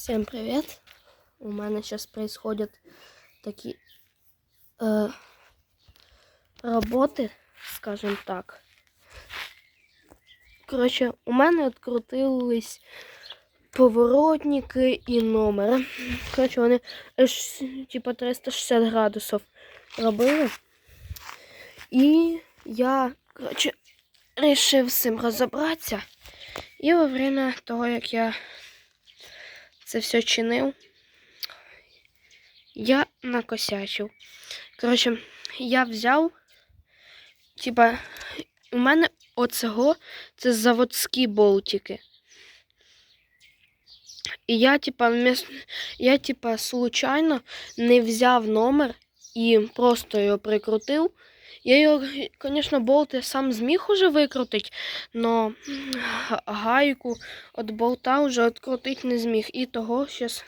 Всем привет! У мене сейчас происходят такі е, роботи, скажем так. Коротше, у мене відкрутились поворотники і номери. Коротше, вони аж типа 360 градусів робили. І я, коротше, вирішив з цим розібратися. І во время того, як я це все чинив, я накосячив. Коротше, я взяв, типа, у мене оцього це заводські болтики. І я, типа, я, типа, случайно не взяв номер і просто його прикрутив. Я його, звісно, болт я сам зміг уже викрутити, но гайку від болта вже відкрутити не зміг. І того зараз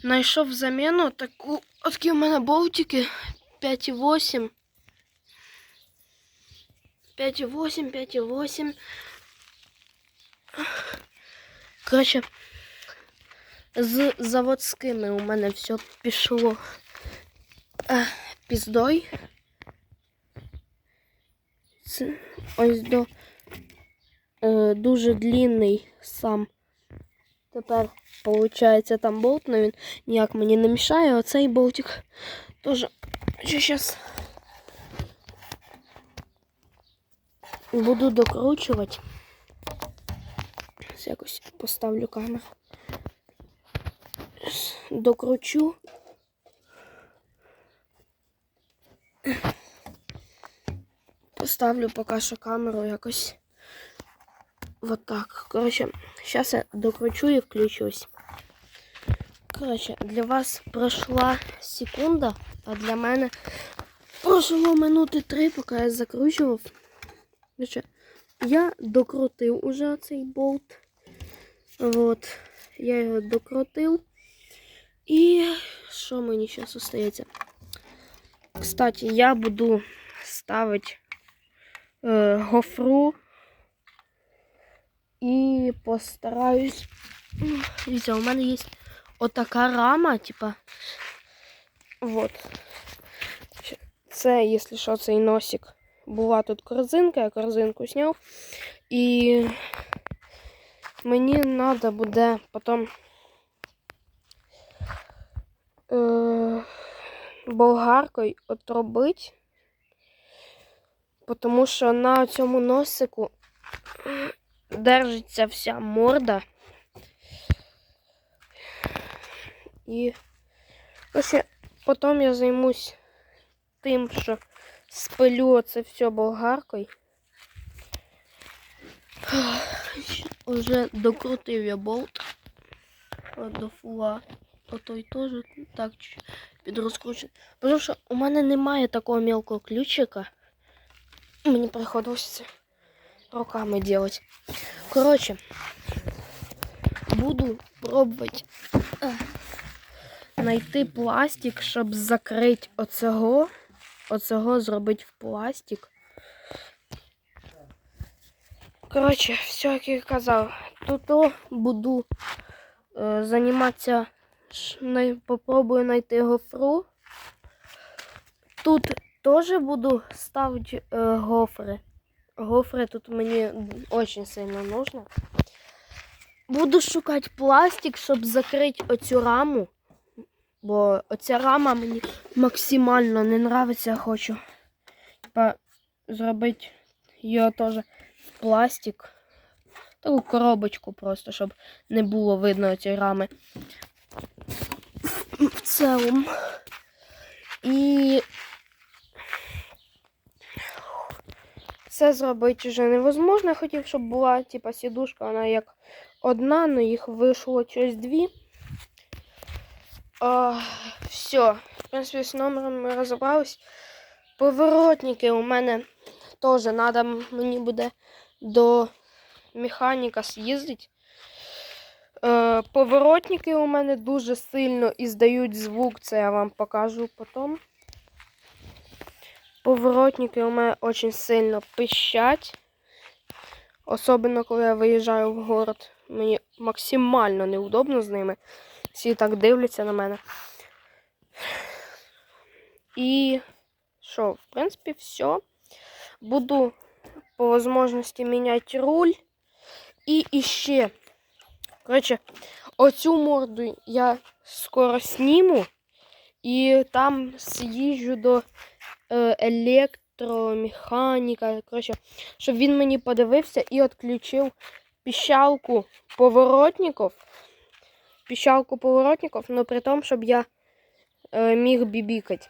знайшов заміну таку. Такі у мене болтики 5,8. 5,8, 5,8. Коротше, з заводськими у мене все пішло е, піздой. Це ось до е, дуже длинний сам. Тепер, виходить, там болт, але він ніяк мені не мішає. Оцей болтик теж зараз буду докручувати. Ось Якось поставлю камеру. Щас Докручу. Поставлю поки що камеру якось вот так. Коротше, зараз я докручу і включусь. Коротше, для вас пройшла секунда, а для мене пройшло минути три, поки я закручував. Коротше, я докрутив уже цей болт. Вот. Я його докрутив. І що мені зараз остається? Кстати, я буду ставити гофру і постараюсь. Дивіться, у мене є отака рама, типа. Вот. Це, якщо що, цей носик. Була тут корзинка, я корзинку зняв. І мені треба буде потім е, болгаркою отробити. Тому що на цьому носику держиться вся морда. І ось потім я займусь тим, що спилю це все болгаркою. Уже докрутив я болт до фула. Отой теж так підрозкручений. Тому що у мене немає такого мелкого ключика. Мені приходилось руками делать. Коротше, буду пробувати знайти пластик, щоб закрити оцього. Оцього зробити в пластик. Коротше, все, як я казав, тут буду е, займатися, попробую знайти гофру. Тут теж буду ставити е, гофри. Гофри тут мені дуже сильно нужно. Буду шукати пластик, щоб закрити оцю раму. Бо оця рама мені максимально не нравиться, хочу. Типа зробити її теж в пластик. Таку коробочку просто, щоб не було видно цієї рами. В цілому. І це зробити вже невозможно. Хотів, щоб була типа сідушка, вона як одна, але їх вийшло щось дві. А, все. В принципі, з номером ми розібрались. Поворотники у мене теж треба мені буде до механіка з'їздити. Е, поворотники у мене дуже сильно іздають звук, це я вам покажу потім. Поворотники у мене дуже сильно пищать. Особливо, коли я виїжджаю в город. Мені максимально неудобно з ними. Всі так дивляться на мене. І що, в принципі, все. Буду по возможності міняти руль. І іще. Коротше, оцю морду я скоро сніму. І там з'їжджу до електромеханіка. Коротше, щоб він мені подивився і відключив піщалку поворотників. Піщалку поворотників, але при тому, щоб я е, міг бібікати.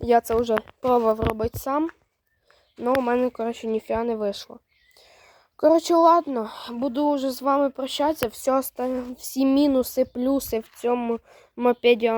Я це вже пробував робити сам. але у мене, коротше, ніфіга не вийшло. Коротше, ладно, буду вже з вами прощатися. Все, всі мінуси, плюси в цьому мопеді